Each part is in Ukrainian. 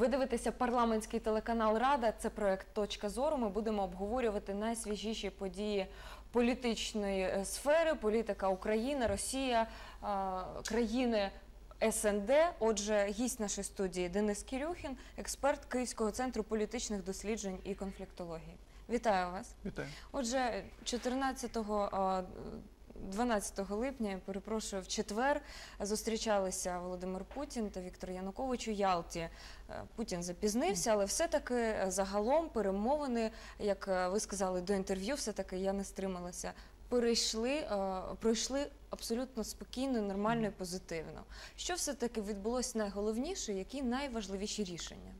Ви дивитеся парламентський телеканал Рада. Це проект Точка зору. Ми будемо обговорювати найсвіжіші події політичної е, сфери, політика України, Росія, е, країни. СНД, отже, гість нашої студії Денис Кірюхін, експерт Київського центру політичних досліджень і конфліктології. Вітаю вас. Вітаю. Отже, 14-го, а, 12 липня, я перепрошую, в четвер зустрічалися Володимир Путін та Віктор Янукович у Ялті. Е, Путін запізнився, але все-таки загалом перемовини, як е, ви сказали до інтерв'ю, все-таки я не стрималася. Перейшли, е, пройшли абсолютно спокійно, нормально і позитивно. Що все-таки відбулося найголовніше, які найважливіші рішення?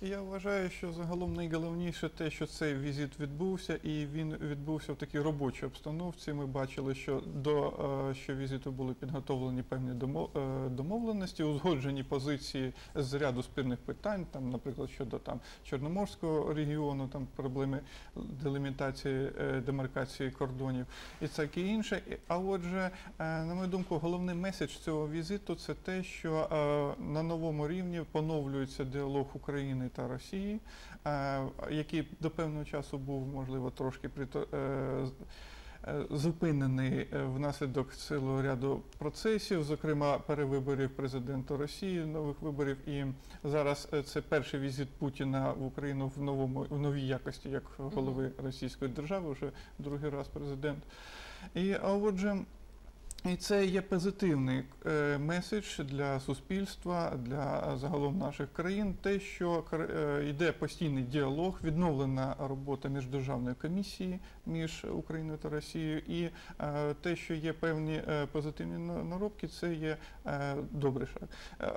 Я вважаю, що загалом найголовніше те, що цей візит відбувся, і він відбувся в такій робочій обстановці. Ми бачили, що до е, що візиту були підготовлені певні е, домовленості, узгоджені позиції з ряду спірних питань, там, наприклад, щодо там Чорноморського регіону, там проблеми делімітації, е, демаркації кордонів і таке інше. А отже, на мою думку, головний меседж цього візиту це те, що на новому рівні поновлюється діалог України та Росії, е, який до певного часу був, можливо, трошки е, е, зупинений внаслідок цілого ряду процесів, зокрема перевиборів президента Росії, нових виборів. І зараз це перший візит Путіна в Україну в новому в новій якості як голови Російської держави, вже другий раз президент. І а отже. І це є позитивний е, меседж для суспільства, для загалом наших країн. Те, що кр- е, йде постійний діалог, відновлена робота міждержавної комісії між Україною та Росією, і е, те, що є певні позитивні на- наробки, це є добрий шаг.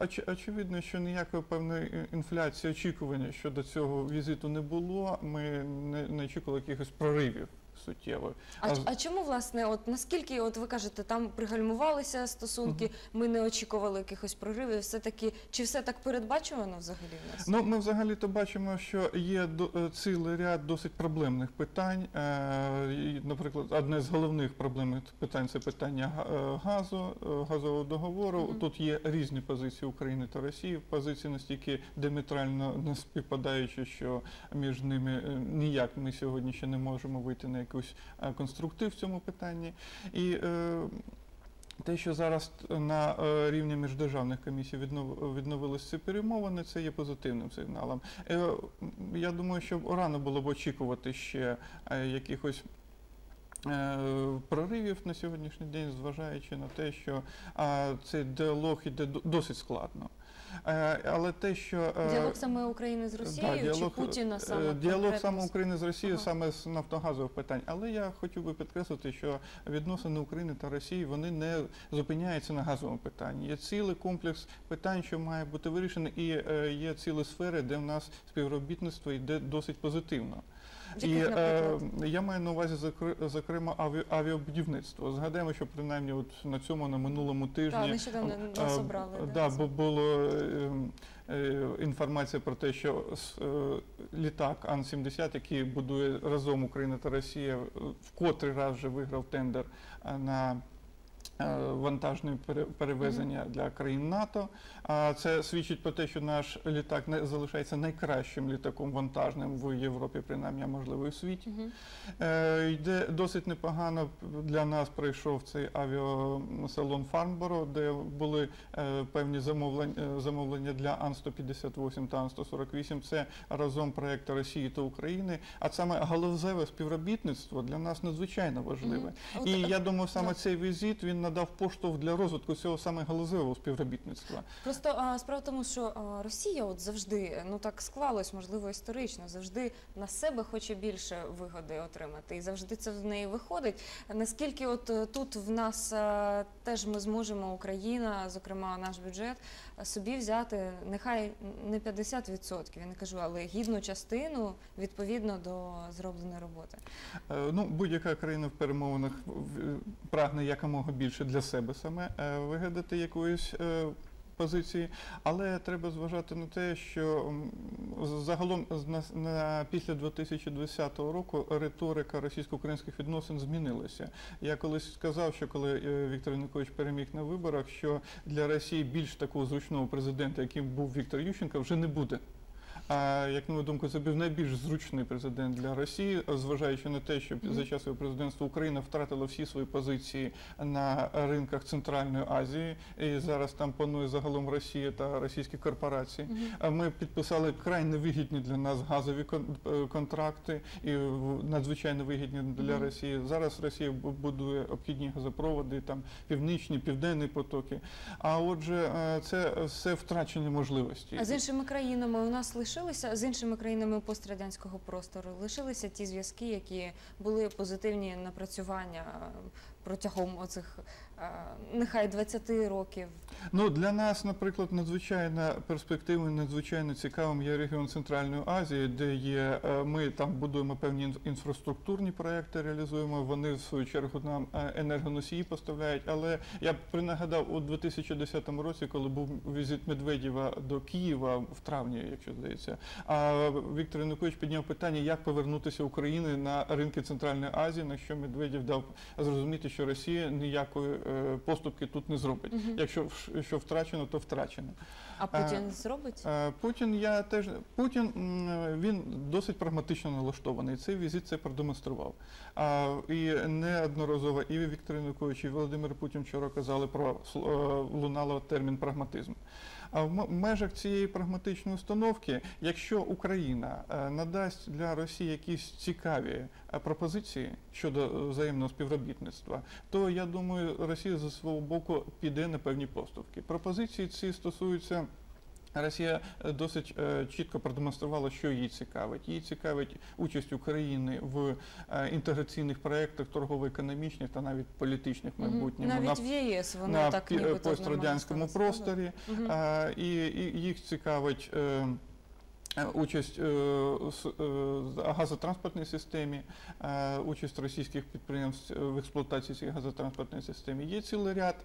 Оч- очевидно, що ніякої певної інфляції очікування щодо цього візиту не було. Ми не, не очікували якихось проривів суттєвих. А, А а, чому власне, от наскільки, от ви кажете, там пригальмувалися стосунки, ми не очікували якихось проривів, все таки, чи все так передбачувано взагалі в нас? Ну, ми взагалі то бачимо, що є до- е, цілий ряд досить проблемних питань. Е, Наприклад, одне з головних проблемних питань це питання е, газу, газового договору. Мгм. Тут є різні позиції України та Росії. Позиції настільки диаметрально не співпадаючі, що між ними ніяк ми сьогодні ще не можемо вийти на якийсь е, конструктив в цьому питанні. І е, те, що зараз на е, рівні міждержавних комісій віднов- відновилися ці перемовини, це є позитивним сигналом. Я думаю, що рано було б очікувати ще якихось. Е, Проривів на сьогоднішній день, зважаючи на те, що а, цей діалог іде до- досить складно. Е, Але те, що е, Діалог саме України з Росією чи Путіна саме діалог саме України з Росією, Ага. саме з нафтогазових питань. Але я хотів би підкреслити, що відносини України та Росії вони не зупиняються на газовому питанні. Є цілий комплекс питань, що має бути вирішений, і є цілі сфери, де в нас співробітництво йде досить позитивно. І е, я маю на увазі зокр- зокрема аві, авіабудівництво. Згадаємо, що принаймні от на цьому на минулому тижні Так, нещодавно нас е, обрали, Да, бо було е, е, інформація про те, що е, літак Ан-70, який будує разом Україна та Росія, е, в котрий раз вже виграв тендер е, на е, вантажне пере- перевезення для країн НАТО. Це свідчить про те, що наш літак залишається найкращим літаком вантажним в Європі, принаймні, а можливо, і в світі. Е, Йде досить непогано для нас пройшов цей авіасалон Фарнборо, де були е, певні замовлення, е, замовлення для Ан-158 та Ан-148. Це разом проекти Росії та України. А саме галузеве співробітництво для нас надзвичайно важливе. І е, я думаю, саме цей візит він надав поштовх для розвитку цього саме галузевого співробітництва. Просто а, справа в тому, що а, Росія от завжди, ну так склалось, можливо, історично, завжди на себе хоче більше вигоди отримати, і завжди це в неї виходить. Наскільки от е, тут в нас а, теж ми зможемо, Україна, зокрема наш бюджет, собі взяти нехай не 50%, я не кажу, але гідну частину відповідно до зробленої роботи. Е, Ну, будь-яка країна в перемовинах прагне якомога більше для себе саме е, вигадати якоїсь е, позиції, але треба зважати на те, що загалом на, на після 2020 року риторика російсько-українських відносин змінилася. Я колись сказав, що коли е, Віктор Янукович переміг на виборах, що для Росії більш такого зручного президента, яким був Віктор Ющенко, вже не буде. А як на мою думку, це був найбільш зручний президент для Росії, зважаючи на те, що за час його президентства Україна втратила всі свої позиції на ринках Центральної Азії, і зараз там панує загалом Росія та російські корпорації. Ми підписали край невигідні для нас газові е, контракти і надзвичайно вигідні для Росії. Зараз Росія будує обхідні газопроводи, там північні, південні потоки. А отже, е, це все втрачені можливості. А з іншими країнами у нас лишилися з іншими країнами пострадянського простору? Лишилися ті зв'язки, які були позитивні напрацювання протягом оцих е, нехай 20 років. Ну для нас, наприклад, надзвичайно перспективним, надзвичайно цікавим є регіон Центральної Азії, де є е, ми там будуємо певні інфраструктурні проекти, реалізуємо. Вони в свою чергу нам е, енергоносії поставляють. Але я б принагадав у 2010 році, коли був візит Медведєва до Києва в травні, якщо здається, а Віктор Янукович підняв питання, як повернутися України на ринки Центральної Азії, на що Медведєв дав зрозуміти, що Росія ніякої е, поступки тут не зробить. Якщо що втрачено, то втрачено. А Путін зробить? Е, Путін я теж Путін він досить прагматично налаштований. Цей візит це продемонстрував. А, і неодноразово і Віктор Янукович, і Володимир Путін вчора казали про е, лунало термін прагматизм. А в межах цієї прагматичної установки, якщо Україна е, надасть для Росії якісь цікаві е, пропозиції щодо е, взаємного співробітництва, то я думаю, Росія за свого боку піде на певні поступки. Пропозиції ці стосуються. Росія е, досить е, чітко продемонструвала, що їй цікавить. Їй цікавить участь України в е, інтеграційних проєктах торгово-економічних та навіть політичних майбутньому Навіть на, в єс вони на так пострадянському просторі. угу. І, і їх цікавить. Е, Участь е, е, в газотранспортній системі, участь російських підприємств в експлуатації цієї газотранспортної системи. Є цілий ряд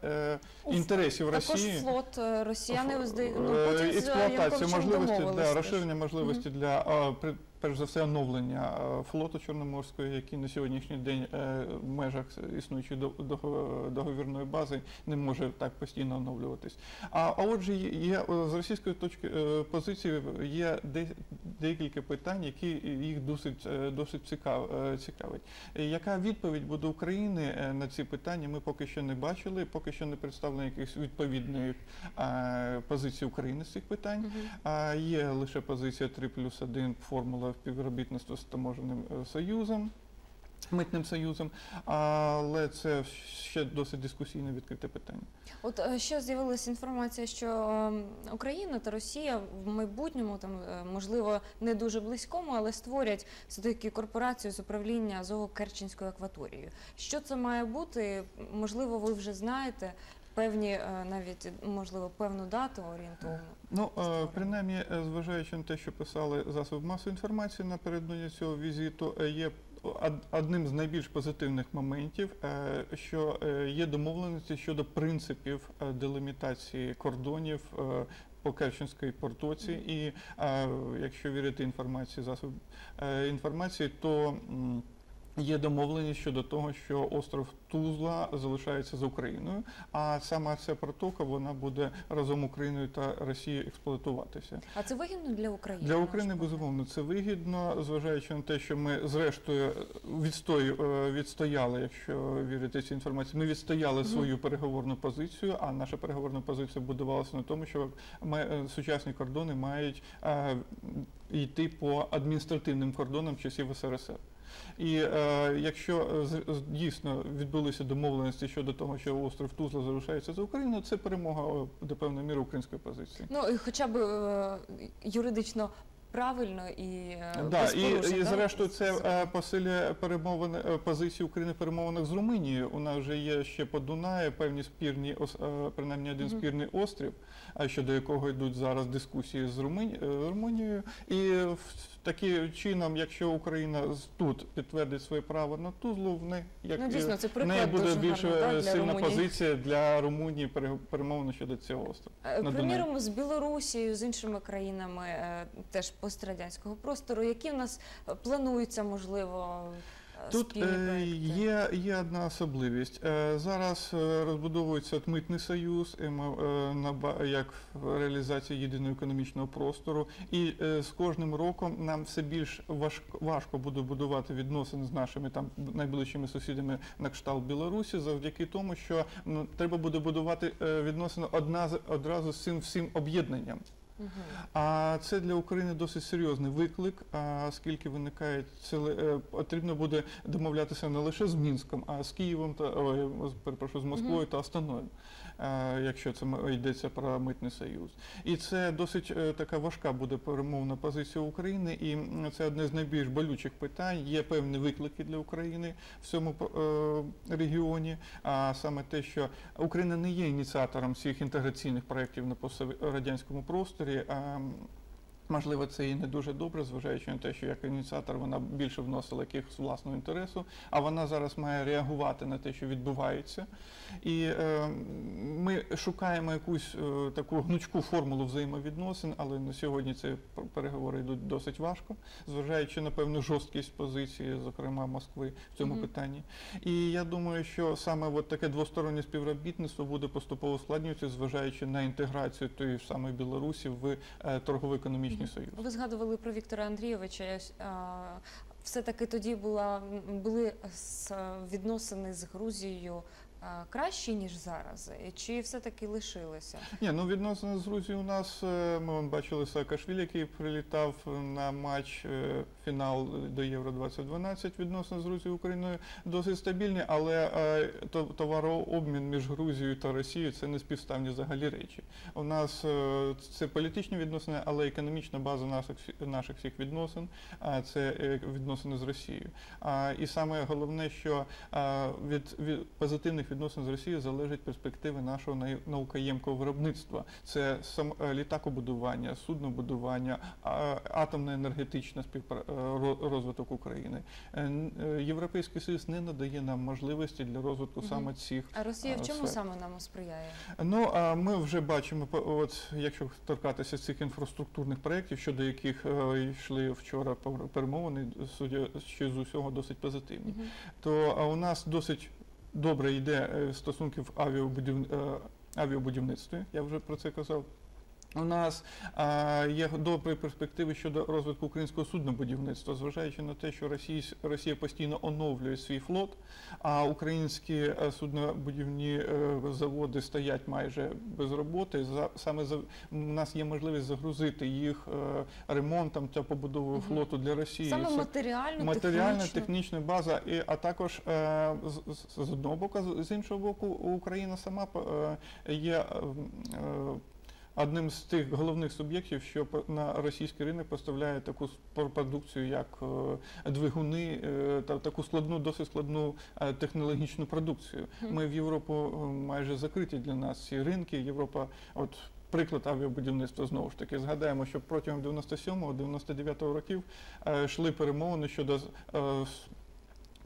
інтересів Також Росії. флот е, росіяни ну, Путін з Януковичем можливості для розширення можливості для при- перш за все оновлення е, флоту Чорноморського, який на сьогоднішній день е, в межах існуючої до- договірної бази не може так постійно оновлюватись. А, отже, є е, з російської точки позиції є декілька питань, які їх досить досить цікав, цікавить. Яка відповідь буде України на ці питання? Ми поки що не бачили, поки що не представлено якихось відповідних позицій України з цих питань. А є лише позиція 3 плюс 1 формула співробітництва з таможеним е, союзом, митним союзом, але це ще досить дискусійне відкрите питання. От е, ще з'явилася інформація, що ем, Україна та Росія в майбутньому, там е, можливо не дуже близькому, але створять все таки корпорацію з управління Азово-Керченською акваторією. Що це має бути? Можливо, ви вже знаєте певні е, навіть можливо певну дату орієнтовну. Ну, е, Створено. принаймні, е, зважаючи на те, що писали засоби масової інформації напередодні цього візиту, є од- одним з найбільш позитивних моментів, що є домовленості щодо принципів делімітації кордонів. По Керченській портоці, і е, якщо вірити інформації засоб е, інформації, то м, є домовленість щодо того, що остров Тузла залишається за Україною, а саме ця протока вона буде разом Україною та Росією експлуатуватися. А це вигідно для України? Для України безумовно це вигідно, зважаючи на те, що ми зрештою відстою, е, відстояли, якщо вірити цій інформації, ми відстояли Мгм. свою переговорну позицію. А наша переговорна позиція будувалася на тому, що ми, е, сучасні кордони мають е, йти по адміністративним кордонам часів СРСР. І е, якщо е, дійсно відбулися домовленості щодо того, що остров Тузла залишається за Україною, це перемога до певної міри української позиції. Ну і хоча б е, юридично правильно і е, Да, і, і зрештою це е, посилює перемовини позиції України перемовинах з Румунією. У нас вже є ще по Дунаю певні спірні принаймні один Мгм. спірний острів, а щодо якого йдуть зараз дискусії з Румуні- Румунією. І в- таким чином, якщо Україна тут підтвердить своє право на Тузлу, в неї як Ну дійсно, це в не буде більш е, сильна Румунії. позиція для Румунії перемовно щодо цього острова. Е, Приміром, з Білорусією, з іншими країнами е, теж пострадянського простору, які в нас плануються, можливо, Тут е, є, є одна особливість. Е, Зараз е, розбудовується митний союз е, е, на ба- як реалізація єдиного економічного простору, і е, з кожним роком нам все більш важко, важко буде будувати відносини з нашими там найближчими сусідами на кшталт Білорусі, завдяки тому, що ну, треба буде будувати е, відносини одна з- одразу з цим всім об'єднанням. А це для України досить серйозний виклик, а, оскільки виникає ціле, е, потрібно буде домовлятися не лише з Мінськом, а з Києвом та ой, перепрошую, з Москвою та Астаною, е, якщо це йдеться про митний союз. І це досить е, така важка буде перемовна позиція України, і це одне з найбільш болючих питань. Є певні виклики для України в цьому е, регіоні. А саме те, що Україна не є ініціатором всіх інтеграційних проєктів на пострадянському просторі. А, Можливо, це і не дуже добре, зважаючи на те, що як ініціатор вона більше вносила якихось власного інтересу, а вона зараз має реагувати на те, що відбувається. І е, ми шукаємо якусь е, таку гнучку формулу взаємовідносин, але на сьогодні ці переговори йдуть досить важко, зважаючи на певну жорсткість позиції, зокрема Москви в цьому Мгм. питанні. І я думаю, що саме от таке двостороннє співробітництво буде поступово ускладнюватися, зважаючи на інтеграцію тої ж самої Білорусі в е, торгово-економічний Мгм. союз. Ви згадували про Віктора Андрійовича. А, Все-таки тоді була, були відносини з Грузією кращі, ніж зараз? Чи все-таки лишилися? Ні, ну відносно з Грузією у нас е, ми вон, бачили Саакашвілі, який прилітав на матч е, фінал до Євро 2012 відносно з Грузією Україною досить стабільні, але е, то- товарообмін між Грузією та Росією це не співставні взагалі речі. У нас е, це політичні відносини, але економічна база наших наших всіх відносин це е, відносини з Росією. І саме головне, що від, від позитивних відносин з Росією залежать перспективи нашого нау- наукоємкого виробництва. Це сам е, літакобудування, суднобудування, атомна енергетична співпра... е, ро- розвиток України. Е, е, Європейський Союз не надає нам можливості для розвитку саме цих А Росія в чому саме нам сприяє? Ну а ми вже бачимо, от якщо торкатися цих інфраструктурних проєктів, щодо яких йшли вчора пер- перемовини, судя що з усього досить позитивні, то у нас досить добре йде стосунки в авіабудів... авіабудівництві. Я вже про це казав. У нас а, є добрі перспективи щодо розвитку українського суднобудівництва, зважаючи на те, що Росія, Росія постійно оновлює свій флот, а українські е, суднобудівні е, заводи стоять майже без роботи. За саме за у нас є можливість загрузити їх е, ремонтом та побудовою Мгм. флоту для Росії. Саме матеріально, Матеріальна, технічна база, і, а також е, з, з- одного боку, з- іншого боку, Україна сама є е, е, одним з тих головних суб'єктів, що на російський ринок поставляє таку продукцію, як е, двигуни, е, та таку складну, досить складну е, технологічну продукцію. Ми в Європу майже закриті для нас ці ринки. Європа, от. Приклад авіабудівництва знову ж таки згадаємо, що протягом 97-99 років йшли перемовини щодо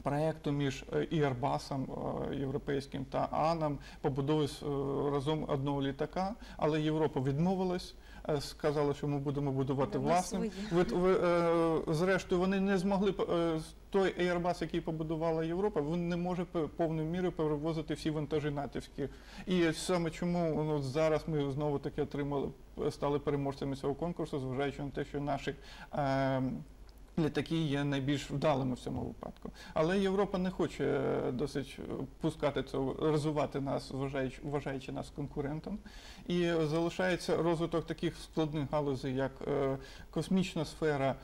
проекту між е, і е, європейським та АНАМ побудови е, разом одного літака, але Європа відмовилась. Сказала, що ми будемо будувати власним. Ви, ви, зрештою, вони не змогли той Airbus, який побудувала Європа, він не може повною мірою перевозити всі вантажі натівські. І саме чому ну, зараз ми знову таки отримали, стали переможцями цього конкурсу, зважаючи на те, що наші. Е, Літаки є найбільш вдалими в цьому випадку, але Європа не хоче е, досить е, пускати цього, розвивати нас, вважаючи, вважаючи нас конкурентом. І залишається розвиток таких складних галузей, як е, космічна сфера.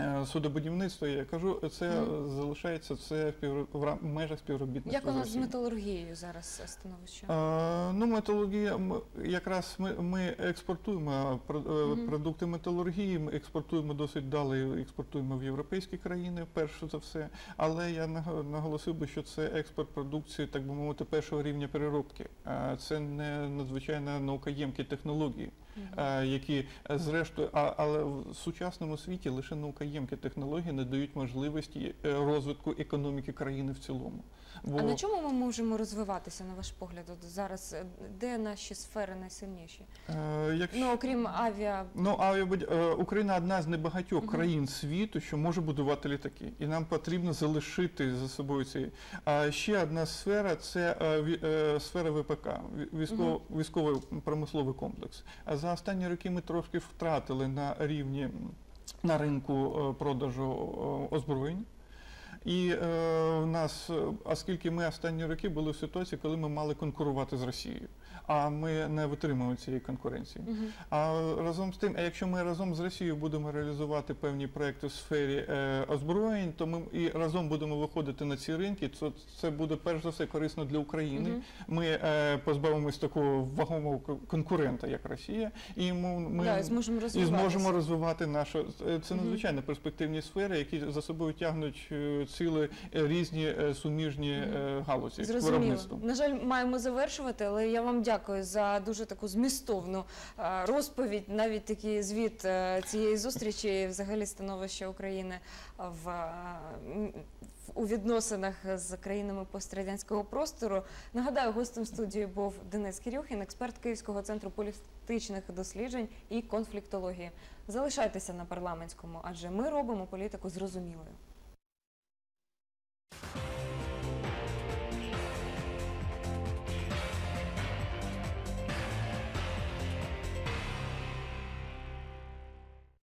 Е, Судобудівництво, я кажу, це Мгм. залишається це в межах співробітництва. Як у нас з металургією зараз становище? Е, Ну, металургія, якраз ми, ми експортуємо е, продукти металургії, ми експортуємо досить далі, експортуємо в європейські країни, перше за все. Але я наго- наголосив би, що це експорт продукції, так би мовити, першого рівня переробки. Е, Це не надзвичайно наукоємкі технології. Е, які е, зрештою, а, але в сучасному світі лише наукоємкі технології не дають можливості е, розвитку економіки країни в цілому. Бо А на чому ми можемо розвиватися, на ваш погляд? От зараз де наші сфери найсильніші? е, якщо Ну окрім авіа, Ну, авіабуд- Україна одна з небагатьох Мгм. країн світу, що може будувати літаки, і нам потрібно залишити за собою ці. А ще одна сфера це сфера ВПК, ві- військово, військовий промисловий комплекс. А за останні роки ми трошки втратили на рівні на ринку е, продажу озброєнь. І е, в нас, е, оскільки ми останні роки були в ситуації, коли ми мали конкурувати з Росією, а ми не витримуємо цієї конкуренції. Мгм. А разом з тим, а якщо ми разом з Росією будемо реалізувати певні проекти в сфері е, озброєнь, то ми і разом будемо виходити на ці ринки, то це буде перш за все корисно для України. Мгм. Ми е, позбавимось такого вагомого конкурента, як Росія, і ми да, і зможемо і зможемо розвивати нашу е, це надзвичайно перспективні сфери, які за собою тягнуть ціли е, різні е, суміжні Мгм. е, галузі Зрозуміло. На жаль, маємо завершувати, але я вам дякую за дуже таку змістовну е, розповідь, навіть такий звіт е, цієї зустрічі, і взагалі становище України в, е, у відносинах з країнами пострадянського простору. Нагадаю, гостем студії був Денис Кирюхін, експерт Київського центру політичних досліджень і конфліктології. Залишайтеся на парламентському, адже ми робимо політику зрозумілою.